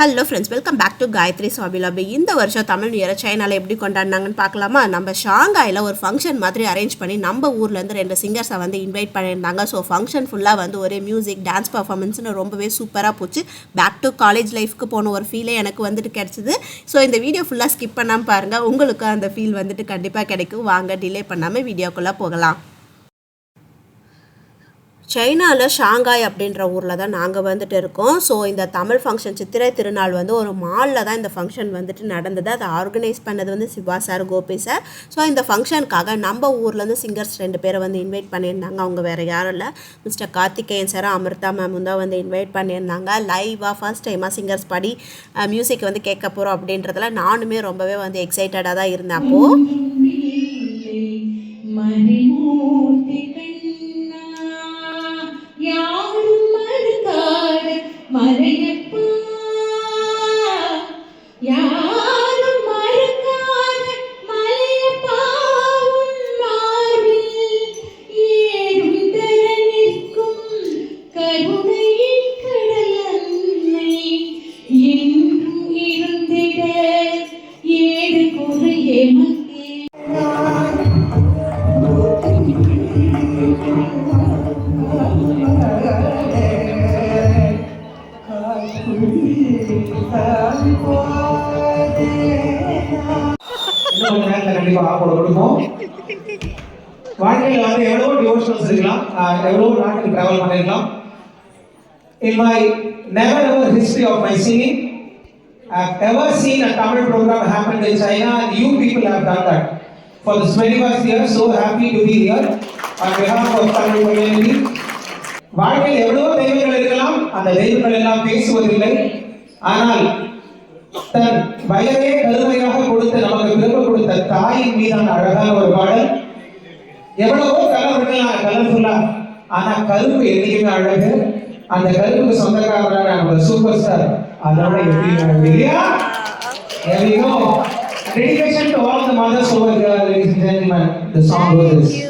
Hello friends welcome back to Gayathri சாபிலாபி இந்த வருஷம் Tamil new சைனாவில் எப்படி கொண்டாடினாங்கன்னு பார்க்கலாமா? நம்ம ஷாங்காயில் ஒரு ஃபங்க்ஷன் மாதிரி அரேஞ்ச் பண்ணி நம்ம ஊர்லேருந்து ரெண்டு சிங்கர்ஸை வந்து இன்வைட் பண்ணியிருந்தாங்க. ஸோ ஃபங்க்ஷன் ஃபுல்லாக வந்து ஒரே மியூசிக் டான்ஸ் பர்ஃபார்மன்ஸ்னு ரொம்பவே சூப்பராக போச்சு. பேக் டு காலேஜ் லைஃப்க்கு போன ஒரு ஃபீலே எனக்கு வந்துட்டு கிடச்சிது. ஸோ இந்த வீடியோ ஃபுல்லாக ஸ்கிப் பண்ணாமல் பாருங்கள் உங்களுக்கு அந்த ஃபீல் வந்துட்டு கண்டிப்பாக கிடைக்கும். வாங்க டிலே பண்ணாமல் வீடியோக்குள்ளே போகலாம். சைனாவில் ஷாங்காய் அப்படின்ற ஊரில் தான் நாங்கள் வந்துட்டு இருக்கோம் ஸோ இந்த தமிழ் ஃபங்க்ஷன் சித்திரை திருநாள் வந்து ஒரு மாலில் தான் இந்த ஃபங்க்ஷன் வந்துட்டு நடந்தது அதை ஆர்கனைஸ் பண்ணது வந்து Siva sir Gopi sir so இந்த ஃபங்க்ஷனுக்காக நம்ம ஊர்லேருந்து சிங்கர்ஸ் ரெண்டு பேரை வந்து இன்வைட் பண்ணியிருந்தாங்க அவங்க வேறு யாரும் இல்லை மிஸ்டர் கார்த்திகேயன் சார் அமிர்தா மேமும் தான் வந்து இன்வைட் பண்ணியிருந்தாங்க லைவாக ஃபர்ஸ்ட் டைமாக சிங்கர்ஸ் படி மியூசிக் வந்து கேட்க போகிறோம் அப்படின்றதுல நானுமே ரொம்பவே வந்து எக்ஸைட்டடாக தான் இருந்தேன் அப்போது கண்டிப்பா ஆப்போட கொடுப்போம் வாழ்க்கையில வந்து எவ்வளவோ டிவோஷனல்ஸ் இருக்கலாம் ஆஹ் எவ்வளவோ நாட்டுக்கு டிராவல் பண்ணிருக்கலாம் in my never ever history of my singing I've ever seen a Tamil program happen in China and you people have done that for this 21st year so happy to be here on behalf of Tamil community வாழ்க்கையில் எவ்வளவோ தெய்வங்கள் இருக்கலாம் அந்த தெய்வங்கள் எல்லாம் பேசுவதில்லை ஆனால் தன் வயதே கருமையாக கொடுத்து நமக்கு பிறப்பு கொடுத்த தாயின் மீதான அழகான ஒரு பாடல் எவ்வளவோ கலர் கலர்ஃபுல்லா ஆனா கருப்பு என்னைக்குமே அழகு அந்த கருப்புக்கு சொந்தக்காரரான நம்ம சூப்பர் ஸ்டார் அதோட எப்படி அழகு இல்லையா There we go. Dedication to all the mothers over here, ladies and gentlemen. The song goes this.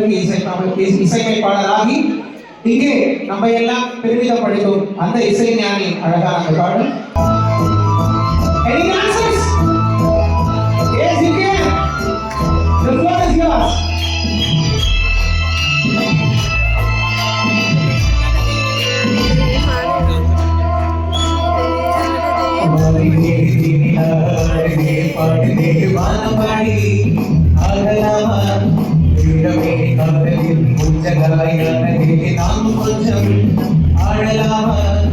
மயங்கி இசை இசையமைப்பாளராகி இங்கே நம்ம எல்லாம் பெருமிதப்படுத்தும் அந்த இசை ஞானி அழகான அந்த பாடல் അവൻ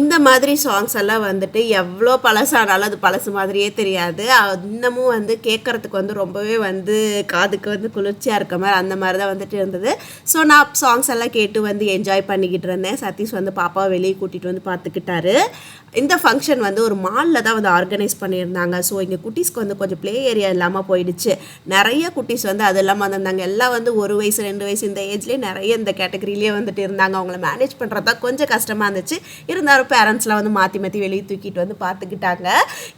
இந்த மாதிரி சாங்ஸ் எல்லாம் வந்துட்டு எவ்வளோ பழசானாலும் அது பழசு மாதிரியே தெரியாது. இன்னமும் வந்து கேட்குறதுக்கு வந்து ரொம்பவே வந்து காதுக்கு வந்து குளிர்ச்சியாக இருக்க மாதிரி அந்த மாதிரி தான் வந்துட்டு இருந்தது. ஸோ நான் சாங்ஸ் எல்லாம் கேட்டு வந்து என்ஜாய் பண்ணிக்கிட்டு இருந்தேன். சதீஷ் வந்து பாப்பாவை வெளியே கூட்டிகிட்டு வந்து பார்த்துக்கிட்டாரு. இந்த ஃபங்க்ஷன் வந்து ஒரு மாலில் தான் வந்து ஆர்கனைஸ் பண்ணியிருந்தாங்க. ஸோ இங்கே குட்டீஸ்க்கு வந்து கொஞ்சம் ப்ளே ஏரியா இல்லாமல் போயிடுச்சு. நிறைய குட்டீஸ் வந்து அது இல்லாமல் வந்திருந்தாங்க. எல்லாம் வந்து ஒரு வயசு ரெண்டு வயசு இந்த ஏஜ்லேயே நிறைய இந்த கேட்டகரியிலே வந்துட்டு இருந்தாங்க. அவங்கள மேனேஜ் பண்ணுறதா கொஞ்சம் கஷ்டமாக இருந்துச்சு. இருந்தாலும் பேரண்ட்ஸ்லாம் வந்து மாற்றி மாற்றி வெளியே தூக்கிட்டு வந்து பார்த்துக்கிட்டாங்க.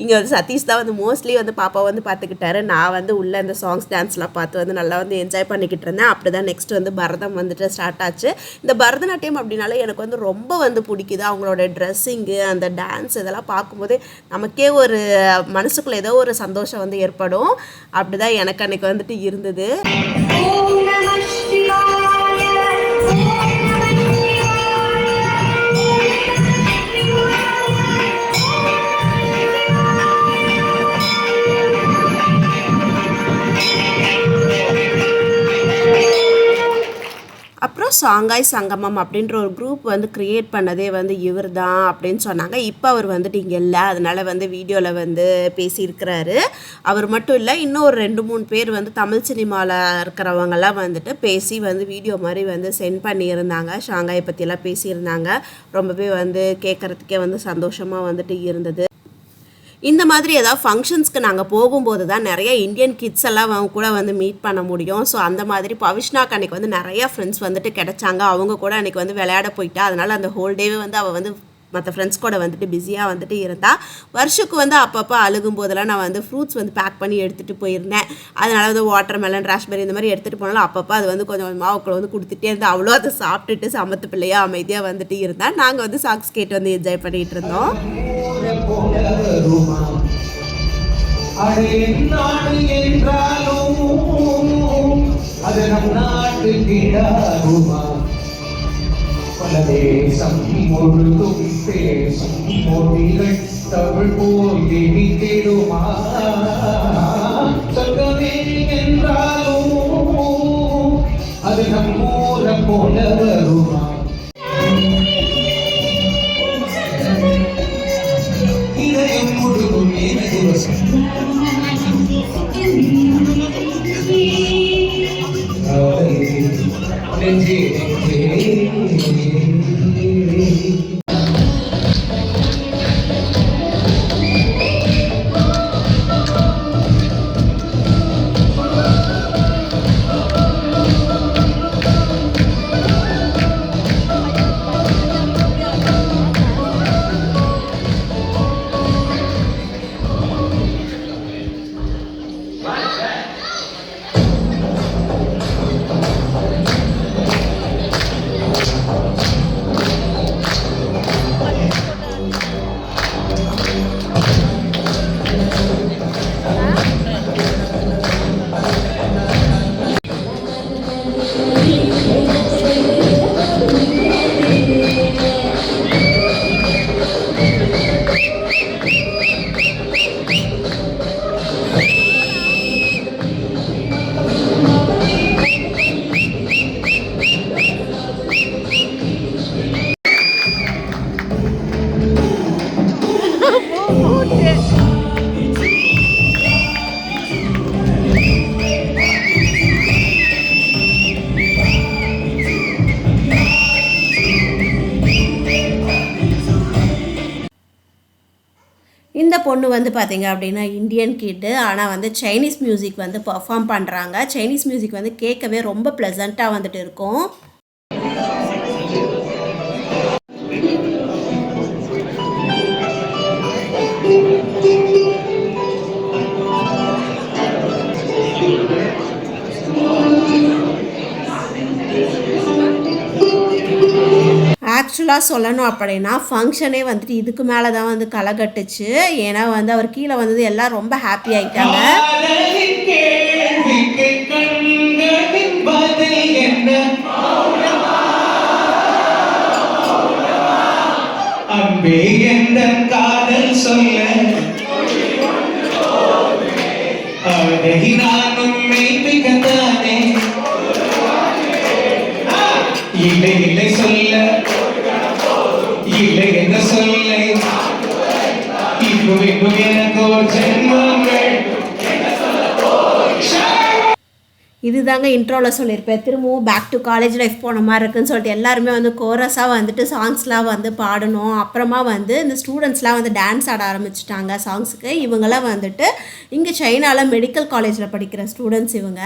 இங்கே வந்து சதீஷ் தான் வந்து மோஸ்ட்லி வந்து பாப்பா வந்து பார்த்துக்கிட்டாரு. நான் வந்து உள்ளே இந்த சாங்ஸ் டான்ஸ்லாம் பார்த்து வந்து நல்லா வந்து என்ஜாய் பண்ணிக்கிட்டு இருந்தேன். அப்படி தான் நெக்ஸ்ட் வந்து பரதம் வந்துட்டு ஸ்டார்ட் ஆச்சு. இந்த பரதநாட்டியம் அப்படின்னாலே எனக்கு வந்து ரொம்ப வந்து பிடிக்குது. அவங்களோட ட்ரெஸ்ஸிங்கு அந்த டான்ஸ் இதெல்லாம் பார்க்கும்போது நமக்கே ஒரு மனசுக்குள்ளே ஏதோ ஒரு சந்தோஷம் வந்து ஏற்படும். அப்படி தான் எனக்கு அன்னைக்கு வந்துட்டு இருந்தது. அப்புறம் சாங்காய் சங்கமம் அப்படின்ற ஒரு குரூப் வந்து க்ரியேட் பண்ணதே வந்து இவர் தான் அப்படின்னு சொன்னாங்க. இப்போ அவர் வந்துட்டு இங்கே இல்லை. அதனால் வந்து வீடியோவில் வந்து பேசியிருக்கிறாரு. அவர் மட்டும் இல்லை இன்னும் ஒரு ரெண்டு மூணு பேர் வந்து தமிழ் சினிமாவில் இருக்கிறவங்கெல்லாம் வந்துட்டு பேசி வந்து வீடியோ மாதிரி வந்து சென்ட் பண்ணியிருந்தாங்க. ஷாங்காயை பற்றியெல்லாம் பேசியிருந்தாங்க. ரொம்பவே வந்து கேட்குறதுக்கே வந்து சந்தோஷமாக வந்துட்டு இருந்தது. இந்த மாதிரி ஏதாவது ஃபங்க்ஷன்ஸ்க்கு நாங்கள் போகும்போது தான் நிறைய இந்தியன் கிட்ஸ் எல்லாம் அவங்க கூட வந்து மீட் பண்ண முடியும். ஸோ அந்த மாதிரி பவிஷ்னாக்கு அன்றைக்கி வந்து நிறைய ஃப்ரெண்ட்ஸ் வந்துட்டு கிடைச்சாங்க. அவங்க கூட அன்றைக்கி வந்து விளையாட போயிட்டா. அதனால் அந்த ஹோல் டேவே வந்து அவள் வந்து மற்ற ஃப்ரெண்ட்ஸ் கூட வந்துட்டு பிஸியாக வந்துட்டு இருந்தா. வருஷக்கு வந்து அப்பப்போ அழுகும் போதெல்லாம் நான் வந்து ஃப்ரூட்ஸ் வந்து பேக் பண்ணி எடுத்துகிட்டு போயிருந்தேன். அதனால வந்து வாட்டர் மெலன் ராஷ்பெரி இந்த மாதிரி எடுத்துகிட்டு போனாலும் அப்பப்போ அது வந்து கொஞ்சம் கொஞ்சமாக அவக்களை வந்து கொடுத்துட்டே இருந்தா அவ்வளோ அதை சாப்பிட்டுட்டு சமத்து பிள்ளையாக அமைதியாக வந்துட்டு இருந்தால் நாங்கள் வந்து சாக்ஸ் கேட்டு வந்து என்ஜாய் பண்ணிகிட்டு இருந்தோம். அடே நாடு என்றாலும் அது நம் நாட்டு கிடாருமா பல தேசம் முழுதும் பேசும் மொழிகள் தமிழ் போல் இனித்திடுமா பொண்ணு வந்து பார்த்தீங்க அப்படின்னா இந்தியன் கிட்டு ஆனால் வந்து சைனீஸ் மியூசிக் வந்து பர்ஃபார்ம் பண்ணுறாங்க சைனீஸ் மியூசிக் வந்து கேட்கவே ரொம்ப ப்ளசண்ட்டாக வந்துட்டு இருக்கும். ஆக்சுவலாக சொல்லணும் அப்படின்னா ஃபங்க்ஷனே வந்துட்டு இதுக்கு மேலே தான் வந்து களை கட்டுச்சு. ஏன்னா வந்து அவர் கீழே வந்தது எல்லாம் ரொம்ப ஹாப்பி ஆகிட்டாங்க அன்பே எந்த காதல் சொல்ல. நானும் மெய்ப்பிக்கத்தானே இல்லை. சொல்ல. இதுதாங்க இன்ட்ரோவில் சொல்லியிருப்பேன். திரும்பவும் பேக் டு காலேஜ் லைஃப் போன மாதிரி இருக்குன்னு சொல்லிட்டு எல்லாருமே வந்து கோரஸாக வந்துட்டு சாங்ஸ்லாம் வந்து பாடணும். அப்புறமா வந்து இந்த ஸ்டூடெண்ட்ஸ்லாம் வந்து டான்ஸ் ஆட ஆரம்பிச்சிட்டாங்க சாங்ஸுக்கு இவங்கெல்லாம் வந்துட்டு இங்கே சைனாவில் மெடிக்கல் காலேஜில் படிக்கிற ஸ்டூடெண்ட்ஸ் இவங்க.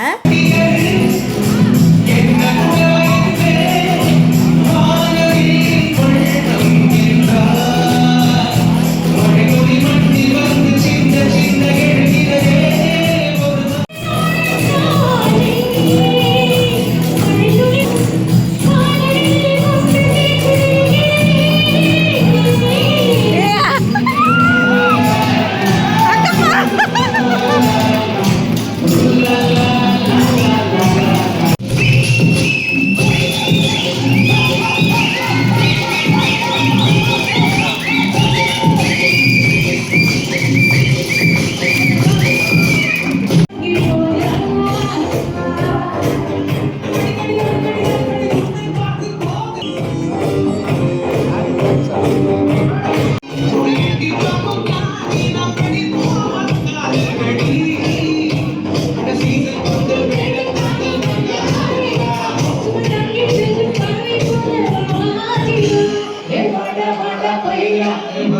Thank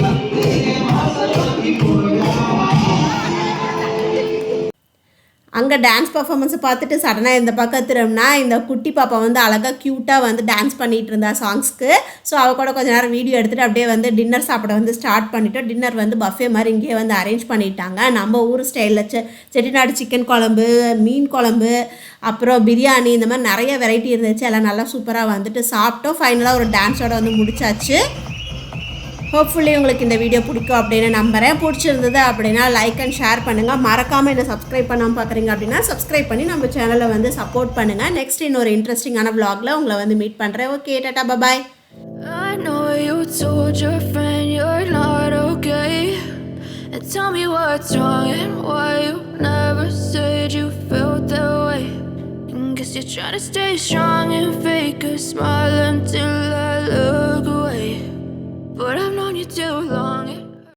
you. அங்கே டான்ஸ் பர்ஃபாமன்ஸை பார்த்துட்டு சடனாக இந்த பக்கம் திரும்பினா இந்த குட்டி பாப்பா வந்து அழகாக க்யூட்டாக வந்து டான்ஸ் பண்ணிகிட்டு இருந்தா சாங்ஸ்க்கு ஸோ அவ கூட கொஞ்ச நேரம் வீடியோ எடுத்துகிட்டு அப்படியே வந்து டின்னர் சாப்பிட வந்து ஸ்டார்ட் பண்ணிட்டோம். டின்னர் வந்து பஃபே மாதிரி இங்கேயே வந்து அரேஞ்ச் பண்ணிட்டாங்க. நம்ம ஊர் ஸ்டைலில் செ செட்டிநாடு சிக்கன் குழம்பு மீன் குழம்பு அப்புறம் பிரியாணி இந்த மாதிரி நிறைய வெரைட்டி இருந்துச்சு. எல்லாம் நல்லா சூப்பராக வந்துட்டு சாப்பிட்டோம். ஃபைனலாக ஒரு டான்ஸோட வந்து முடிச்சாச்சு. ஹோப்ஃபுல்லி உங்களுக்கு இந்த வீடியோ பிடிக்கும் அப்படின்னு நம்புகிறேன் பிடிச்சிருந்தது அப்படின்னா லைக் அண்ட் ஷேர் பண்ணுங்கள் மறக்காமல் என்ன சப்ஸ்கிரைப் பண்ணாமல் பார்க்குறீங்க அப்படின்னா சப்ஸ்கிரைப் பண்ணி நம்ம சேனலை வந்து சப்போர்ட் பண்ணுங்கள் நெக்ஸ்ட் இன்னொரு இன்ட்ரெஸ்டிங்கான vlogல உங்களை வந்து மீட் பண்ணுறேன் okay tata bye bye I know you told your friend you're not okay. And tell me what's wrong and why you never said you felt that way. And guess you're trying to stay strong and fake a smile until I look away. But I've known you too long.